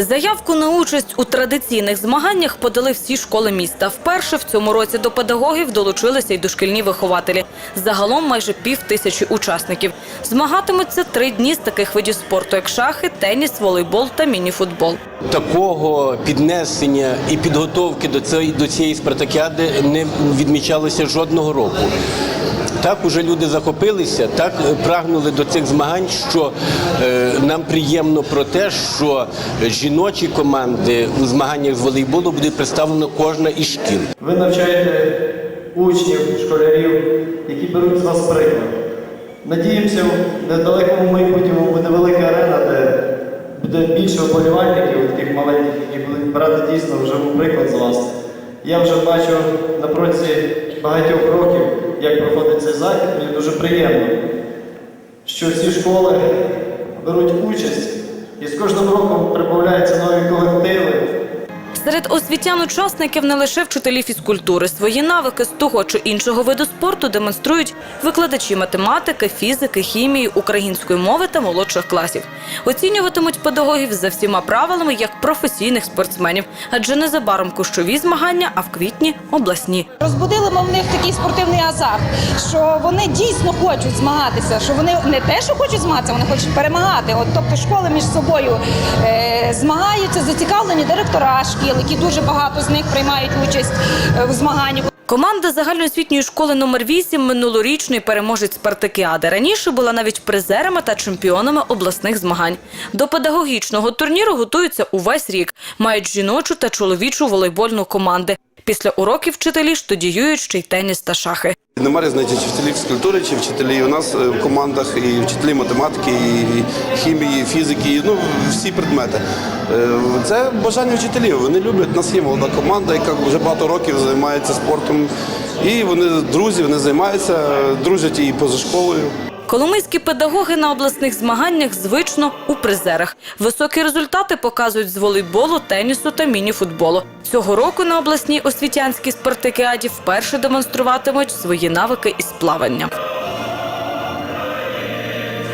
Заявку на участь у традиційних змаганнях подали всі школи міста. Вперше в цьому році до педагогів долучилися й дошкільні вихователі. Загалом майже пів тисячі учасників. Змагатимуться три дні з таких видів спорту, як шахи, теніс, волейбол та мініфутбол. Такого піднесення і підготовки до цієї, до цієї спартакіади не відмічалося жодного року. Так уже люди захопилися, так е, прагнули до цих змагань, що е, нам приємно про те, що жіночі команди у змаганнях з волейболу буде представлена кожна із шкіл. Ви навчаєте учнів, школярів, які беруть з вас приклад. Надіємося, в недалекому майбутньому буде велика арена, де буде більше вболівальників, таких маленьких, які будуть брати дійсно вживу приклад з вас. Я вже бачу на протязі багатьох років, як проходить цей захід. Мені дуже приємно, що всі школи беруть участь, і з кожним роком прибавляються нові колективи. Серед освітян-учасників не лише вчителі фізкультури. Свої навики з того чи іншого виду спорту демонструють викладачі математики, фізики, хімії, української мови та молодших класів. Оцінюватимуть педагогів за всіма правилами як професійних спортсменів, адже незабаром кущові змагання, а в квітні обласні. Розбудили ми в них такий спортивний азарт, що вони дійсно хочуть змагатися, що вони не те, що хочуть змагатися, вони хочуть перемагати. От тобто школи між собою е, змагаються, зацікавлені директора шкіл, які дуже багато з них приймають участь е, в змаганнях. Команда загальноосвітньої школи номер 8 минулорічний переможець спартакіади. Раніше була навіть призерами та чемпіонами обласних змагань. До педагогічного турніру готуються увесь рік. Мають жіночу та чоловічу волейбольну команди. Після уроків вчителі студіюють ще й теніс та шахи. Нема значить чи вчителі фізкультури, чи вчителі у нас е, в командах, і вчителі математики, і хімії, фізики, і, ну всі предмети. Е, Це бажання вчителів. Вони люблять. У нас є молода команда, яка вже багато років займається спортом. І вони друзі, вони займаються, дружать і поза школою. Коломийські педагоги на обласних змаганнях звично у призерах. Високі результати показують з волейболу, тенісу та мініфутболу. Цього року на обласній освітянській спартакіаді вперше демонструватимуть свої навики із плавання.